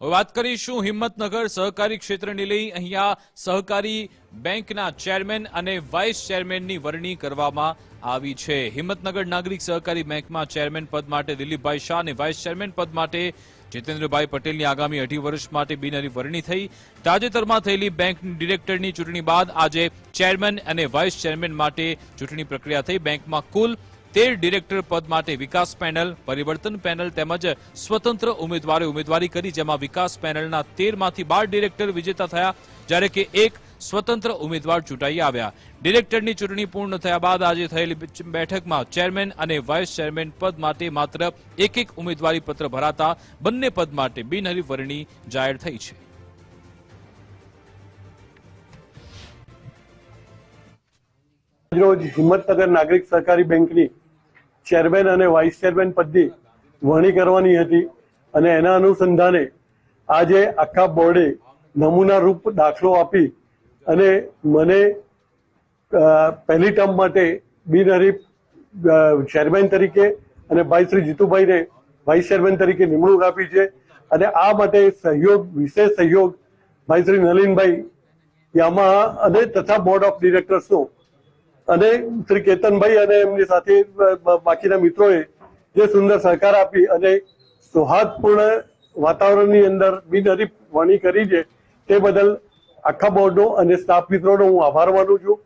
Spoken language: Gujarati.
હવે વાત કરીશું હિંમતનગર સહકારી ક્ષેત્રને લઈ. અહીંયા સહકારી બેંકના ચેરમેન અને વાઇસ ચેરમેનની વરણી કરવામાં આવી છે. હિંમતનગર નાગરિક સહકારી બેંકમાં ચેરમેન પદ માટે દિલીપભાઈ શાહ અને વાઇસ ચેરમેન પદ માટે જીતેન્દ્રભાઈ પટેલની આગામી અઢી વર્ષ માટે બિનહરી વરણી થઈ. તાજેતરમાં થયેલી બેંક ડિરેક્ટરની ચૂંટણી બાદ આજે ચેરમેન અને વાઇસ ચેરમેન માટે ચૂંટણી પ્રક્રિયા થઈ. બેંકમાં કુલ તેર ડિરેક્ટર પદ માટે વિકાસ પેનલ, પરિવર્તન પેનલ તેમજ સ્વતંત્ર ઉમેદવારે ઉમેદવારી કરી, જેમાં વિકાસ પેનલના તેરમાંથી બાર ડિરેક્ટર વિજેતા થયા, જ્યારે કે એક સ્વતંત્ર ઉમેદવાર ચૂંટાઈ આવ્યા. ડિરેક્ટરની ચૂંટણી પૂર્ણ થયા બાદ આજે થયેલી બેઠકમાં ચેરમેન અને વાઇસ ચેરમેન પદ માટે માત્ર એક એક ઉમેદવારી પત્ર ભરાતા બંને પદ માટે બિનહરીફ વરણી જાહેર થઈ છે. રોજ હિંમતનગર નાગરિક સહકારી બેંકની ચેરમેન અને વાઇસ ચેરમેન પદની વરણી કરવાની હતી અને એના અનુસંધાને આજે આખા બોર્ડે નમૂના રૂપ દાખલો આપી અને મને પહેલી ટર્મ માટે બિનહરીફ ચેરમેન તરીકે અને ભાઈ શ્રી જીતુભાઈને વાઇસ ચેરમેન તરીકે નિમણૂક આપી છે અને આ માટે સહયોગ, વિશેષ સહયોગ ભાઈ શ્રી નલિનભાઈ યામા અને તથા બોર્ડ ઓફ ડિરેક્ટર્સનો અને શ્રી કેતનભાઈ અને એમની સાથે બાકીના મિત્રોએ જે સુંદર સહકાર આપી અને સૌહાર્દપૂર્ણ વાતાવરણની અંદર બિનહરીફ વાણી કરી છે, તે બદલ આખા બોર્ડનો અને સ્ટાફ મિત્રોનો હું આભાર માનું છું.